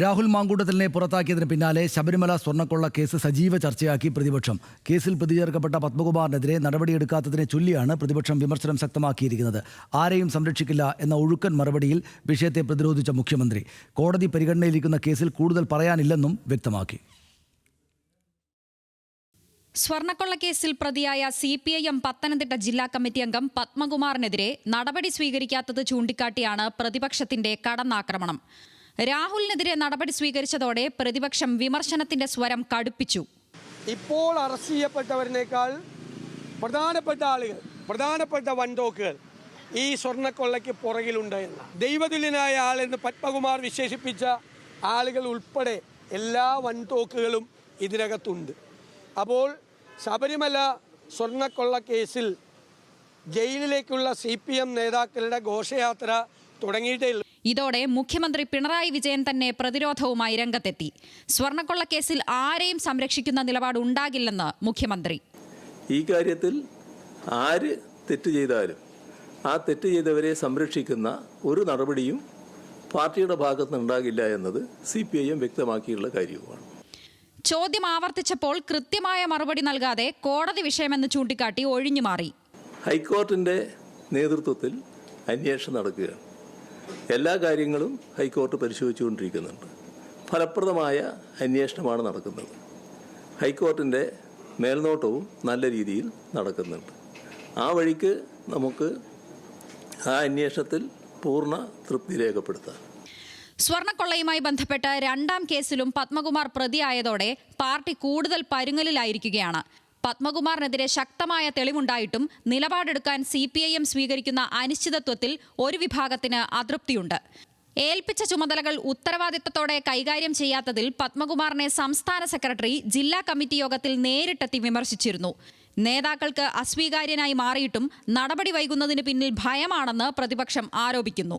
രാഹുൽ മാങ്കൂട്ടത്തിലിനെ പുറത്താക്കിയതിന് പിന്നാലെ ശബരിമല സ്വർണക്കൊള്ള കേസ് സജീവ ചർച്ചയാക്കി പ്രതിപക്ഷം. കേസിൽ പ്രതിചേർക്കപ്പെട്ട പത്മകുമാറിനെതിരെ നടപടിയെടുക്കാത്തതിനെ ചൊല്ലിയാണ് പ്രതിപക്ഷം വിമർശനം ശക്തമാക്കിയിരിക്കുന്നത്. ആരെയും സംരക്ഷിക്കില്ല എന്ന ഒഴുക്കൻ മറുപടിയിൽ വിഷയത്തെ പ്രതിരോധിച്ച മുഖ്യമന്ത്രി. കോടതി പരിഗണനയിലിരിക്കുന്ന കേസിൽ കൂടുതൽ പറയാനില്ലെന്നും വ്യക്തമാക്കി. സ്വർണക്കൊള്ളക്കേസിൽ പ്രതിയായ C P I M Pathanamthitta ജില്ലാ കമ്മിറ്റി അംഗം പത്മകുമാറിനെതിരെ നടപടി സ്വീകരിക്കാത്തത് ചൂണ്ടിക്കാട്ടിയാണ് പ്രതിപക്ഷത്തിന്റെ കടന്നാക്രമണം. രാഹുലിനെതിരെ നടപടി സ്വീകരിച്ചതോടെ പ്രതിപക്ഷം വിമർശനത്തിന്റെ സ്വരം കടുപ്പിച്ചു. ഇപ്പോൾ അറസ്റ്റ് ചെയ്യപ്പെട്ടവരിനേക്കാൾ പ്രധാനപ്പെട്ട ആളുകൾ പ്രധാനപ്പെട്ട വൻതോക്കുകൾ ഈ സ്വർണക്കൊള്ളയ്ക്ക് പുറകിലുണ്ട് എന്ന്. ദൈവതുല്യനായ ആളെന്ന് പത്മകുമാർ വിശേഷിപ്പിച്ച ആളുകൾ ഉൾപ്പെടെ എല്ലാ വൻതോക്കുകളും ഇതിനകത്തുണ്ട്. അപ്പോൾ ശബരിമല സ്വർണക്കൊള്ള കേസിൽ ജയിലിലേക്കുള്ള സി പി എം നേതാക്കളുടെ ഘോഷയാത്ര തുടങ്ങിയിട്ടേ. ഇതോടെ മുഖ്യമന്ത്രി പിണറായി വിജയൻ തന്നെ പ്രതിരോധവുമായി രംഗത്തെത്തി. സ്വർണക്കൊള്ളക്കേസിൽ ആരെയും സംരക്ഷിക്കുന്ന നിലപാട് ഉണ്ടാകില്ലെന്ന് മുഖ്യമന്ത്രി. ഈ കാര്യത്തിൽ ആര് തെറ്റ് ചെയ്താലും ആ തെറ്റ് ചെയ്തവരെ സംരക്ഷിക്കുന്ന ഒരു നടപടിയും പാർട്ടിയുടെ ഭാഗത്ത് ഉണ്ടാകില്ല എന്നത് സി പി ഐ എം വ്യക്തമാക്കിയുള്ള കാര്യവുമാണ്. ചോദ്യം ആവർത്തിച്ചപ്പോൾ കൃത്യമായ മറുപടി നൽകാതെ കോടതി വിഷയമെന്ന് ചൂണ്ടിക്കാട്ടി ഒഴിഞ്ഞുമാറി. ഹൈക്കോർട്ടിന്റെ നേതൃത്വത്തിൽ അന്വേഷണം നടക്കുകയാണ്. എല്ലാ കാര്യങ്ങളും ഹൈക്കോർട്ട് പരിശോധിച്ചുകൊണ്ടിരിക്കുന്നുണ്ട്. ഫലപ്രദമായ അന്വേഷണമാണ് നടക്കുന്നത്. ഹൈക്കോർട്ടിന്റെ മേൽനോട്ടവും നല്ല രീതിയിൽ നടക്കുന്നുണ്ട്. ആ വഴിക്ക് നമുക്ക് ആ അന്വേഷണത്തിൽ പൂർണ തൃപ്തി രേഖപ്പെടുത്താം. സ്വർണക്കൊള്ളയുമായി ബന്ധപ്പെട്ട് രണ്ടാം കേസിലും പത്മകുമാർ പ്രതിയായതോടെ പാർട്ടി കൂടുതൽ പരുങ്ങലിലായിരിക്കുകയാണ്. പത്മകുമാറിനെതിരെ ശക്തമായ തെളിവുണ്ടായിട്ടും നിലപാടെടുക്കാൻ സി പി ഐ എം സ്വീകരിക്കുന്ന അനിശ്ചിതത്വത്തിൽ ഒരു വിഭാഗത്തിന് അതൃപ്തിയുണ്ട്. ഏൽപ്പിച്ച ചുമതലകൾ ഉത്തരവാദിത്തത്തോടെ കൈകാര്യം ചെയ്യാത്തതിൽ പത്മകുമാറിനെ സംസ്ഥാന സെക്രട്ടറി ജില്ലാ കമ്മിറ്റി യോഗത്തിൽ നേരിട്ടെത്തി വിമർശിച്ചിരുന്നു. നേതാക്കൾക്ക് അസ്വീകാര്യനായി മാറിയിട്ടും നടപടി വൈകുന്നതിന് പിന്നിൽ ഭയമാണെന്ന് പ്രതിപക്ഷം ആരോപിക്കുന്നു.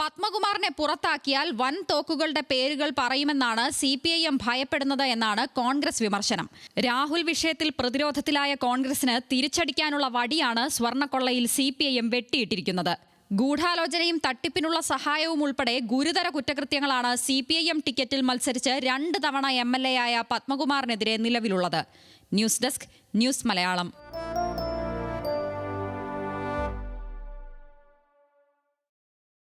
പത്മകുമാറിനെ പുറത്താക്കിയാൽ വൻ തോക്കുകളുടെ പേരുകൾ പറയുമെന്നാണ് സി പി ഐ എം ഭയപ്പെടുന്നത് എന്നാണ് കോൺഗ്രസ് വിമർശനം. രാഹുൽ വിഷയത്തിൽ പ്രതിരോധത്തിലായ കോൺഗ്രസിന് തിരിച്ചടിക്കാനുള്ള വടിയാണ് സ്വർണക്കൊള്ളയിൽ സി പി ഐ എം വെട്ടിയിട്ടിരിക്കുന്നത്. ഗൂഢാലോചനയും തട്ടിപ്പിനുള്ള സഹായവും ഉൾപ്പെടെ ഗുരുതര കുറ്റകൃത്യങ്ങളാണ് സി പി ഐ എം ടിക്കറ്റിൽ മത്സരിച്ച് രണ്ട് തവണ എം എൽ എ ആയ പത്മകുമാറിനെതിരെ നിലവിലുള്ളത്. News desk news Malayalam.